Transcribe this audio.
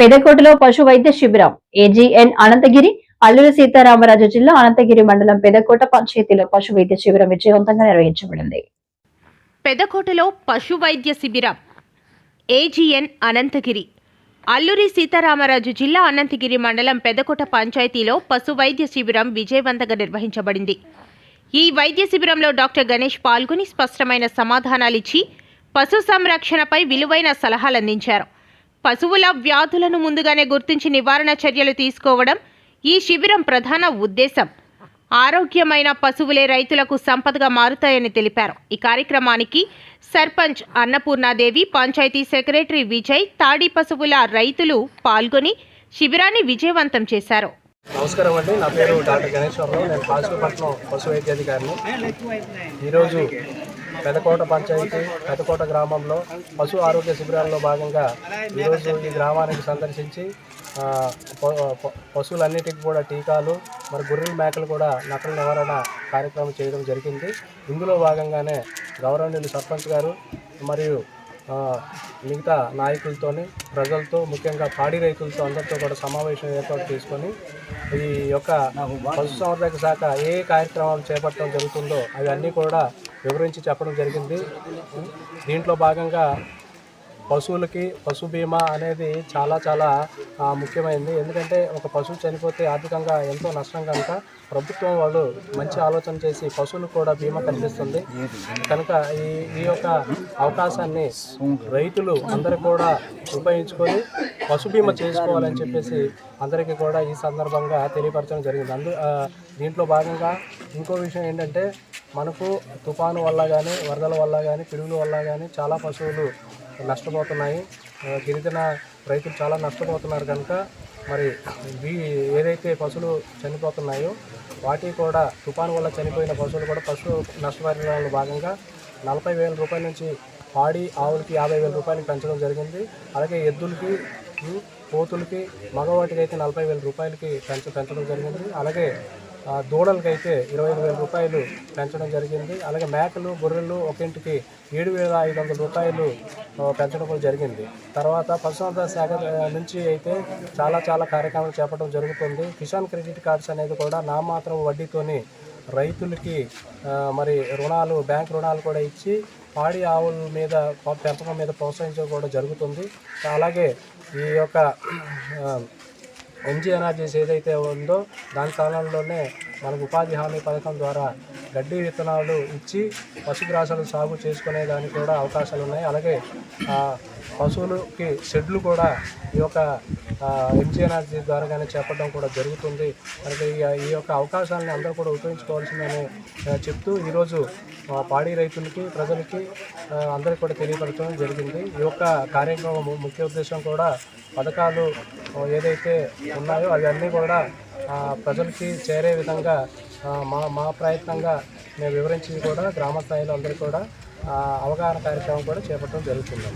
పెదకోటలో పశు వైద్య శిబిరం ఏజీఎన్ అనంతగిరి అల్లూరి సీతారామరాజు జిల్లా అనంతగిరి మండలం పెదకోట పంచాయతీలో పశు వైద్య శిబిరం విజయవంతంగా నిర్వహించబడింది. పెదకోటలో పశు వైద్య శిబిరం ఏజీఎన్ అనంతగిరి అల్లూరి సీతారామరాజు జిల్లా అనంతగిరి మండలం పెదకోట పంచాయతీలో పశు వైద్య శిబిరం విజయవంతంగా నిర్వహించబడింది. ఈ వైద్య శిబిరంలో డాక్టర్ గణేష్ పాల్గొని స్పష్టమైన సమాధానాలిచ్చి పశు సంరక్షణపై విలువైన సలహాలు అందించారు పశువుల వ్యాధులను ముందుగానే గుర్తించి నివారణ చర్యలు తీసుకోవడం ఈ శిబిరం ప్రధాన ఉద్దేశం. ఆరోగ్యమైన పశువులే రైతులకు సంపదగా మారుతాయని తెలిపారు. ఈ కార్యక్రమానికి సర్పంచ్ అన్నపూర్ణాదేవి పంచాయతీ సెక్రటరీ విజయ్ తాడి పశువుల రైతులు పాల్గొని శిబిరాన్ని విజయవంతం చేశారు. నమస్కారం అండి. నా పేరు డాక్టర్ గణేశ్వరరావు నేను కాశీపట్నం పశు వైద్యాధికారిని. ఈరోజు పెదకోట పంచాయతీ పెదకోట గ్రామంలో పశు ఆరోగ్య శిబిరాల్లో భాగంగా ఈరోజు ఈ గ్రామానికి సందర్శించి ప- ప- పశువులన్నిటికీ కూడా టీకాలు మరి గొర్రెల మేకలు కూడా నకల నివారణ కార్యక్రమం చేయడం జరిగింది. ఇందులో భాగంగానే గౌరవనీయులు సర్పంచ్ గారు మరియు మిగతా నాయకులతోని ప్రజలతో ముఖ్యంగా పాడి రైతులతో అందరితో కూడా సమావేశం ఏర్పాటు చేసుకొని ఈ యొక్క పశుసంవర్ధక శాఖ ఏ కార్యక్రమాలు చేపట్టడం జరుగుతుందో అవన్నీ కూడా వివరించి చెప్పడం జరిగింది. దీంట్లో భాగంగా పశువులకి పశు బీమా అనేది చాలా చాలా ముఖ్యమైనది ఎందుకంటే ఒక పశువు చనిపోతే ఆర్థికంగా ఎంతో నష్టం కనుక ప్రభుత్వం వాళ్ళు మంచి ఆలోచన చేసి పశువులకు కూడా బీమా కల్పిస్తుంది. కనుక ఈ ఈ యొక్క అవకాశాన్ని రైతులు అందరూ కూడా ఉపయోగించుకొని పశు బీమా చేసుకోవాలని చెప్పేసి అందరికీ కూడా ఈ సందర్భంగా తెలియపరచడం జరిగింది. అందు దీంట్లో భాగంగా ఇంకో విషయం ఏంటంటే మనకు తుఫాను వల్ల కానీ వరదల వల్ల కానీ పిడుగుల వల్ల కానీ చాలా పశువులు నష్టపోతున్నాయి. గిరిజన రైతులు చాలా నష్టపోతున్నారు కనుక మరి వీ ఏదైతే పశువులు చనిపోతున్నాయో వాటికి కూడా తుఫాను వల్ల చనిపోయిన పశువులు కూడా పశు నష్టపరిహారంలో భాగంగా నలభై వేల రూపాయల నుంచి పాడి ఆవులకి యాభై వేల రూపాయలు పెంచడం జరిగింది. అలాగే ఎద్దులకి పోతులకి మగవాటికి అయితే నలభై వేల రూపాయలకి పెంచ పెంచడం జరిగింది. అలాగే దూడలకైతే ఇరవై ఐదు వేల రూపాయలు పెంచడం జరిగింది. అలాగే మేకలు గొర్రెలు ఒక ఇంటికి ఏడు వేల ఐదు వందల రూపాయలు పెంచడం కూడా జరిగింది. తర్వాత పశుసంవర్ధక శాఖ నుంచి అయితే చాలా చాలా కార్యక్రమాలు చేపట్టడం జరుగుతుంది. కిసాన్ క్రెడిట్ కార్డ్స్ అనేది కూడా నామాత్రం వడ్డీతోని రైతులకి మరి రుణాలు బ్యాంక్ రుణాలు కూడా ఇచ్చి పాడి ఆవుల మీద పెంపకం మీద ప్రోత్సహించడం కూడా జరుగుతుంది. అలాగే ఈ యొక్క ఆ, ఎనర్జీస్ ఏదైతే ఉందో దాని కాలంలోనే మనకు ఉపాధి హామీ పథకం ద్వారా గడ్డి విత్తనాలు ఇచ్చి పశుగ్రాసాలు సాగు చేసుకునే దానికి కూడా అవకాశాలు ఉన్నాయి. అలాగే పశువులకి షెడ్లు కూడా ఈ యొక్క ఎన్జీ ద్వారా కానీ చేపట్టడం కూడా జరుగుతుంది. మనకి ఈ- ఈ యొక్క అవకాశాలను అందరూ కూడా ఉపయోగించుకోవాల్సిందని చెప్తూ ఈరోజు పాడి రైతులకి ప్రజలకి అందరికీ కూడా తెలియపరచడం జరిగింది. ఈ యొక్క కార్యక్రమం ముఖ్య ఉద్దేశం కూడా పథకాలు ఏదైతే ఉన్నాయో అవన్నీ కూడా ప్రజలకి చేరే విధంగా మా మా ప్రయత్నంగా మేము వివరించి కూడా గ్రామ స్థాయిలో అందరూ కూడా అవగాహన కార్యక్రమం కూడా చేపట్టడం జరుగుతుంది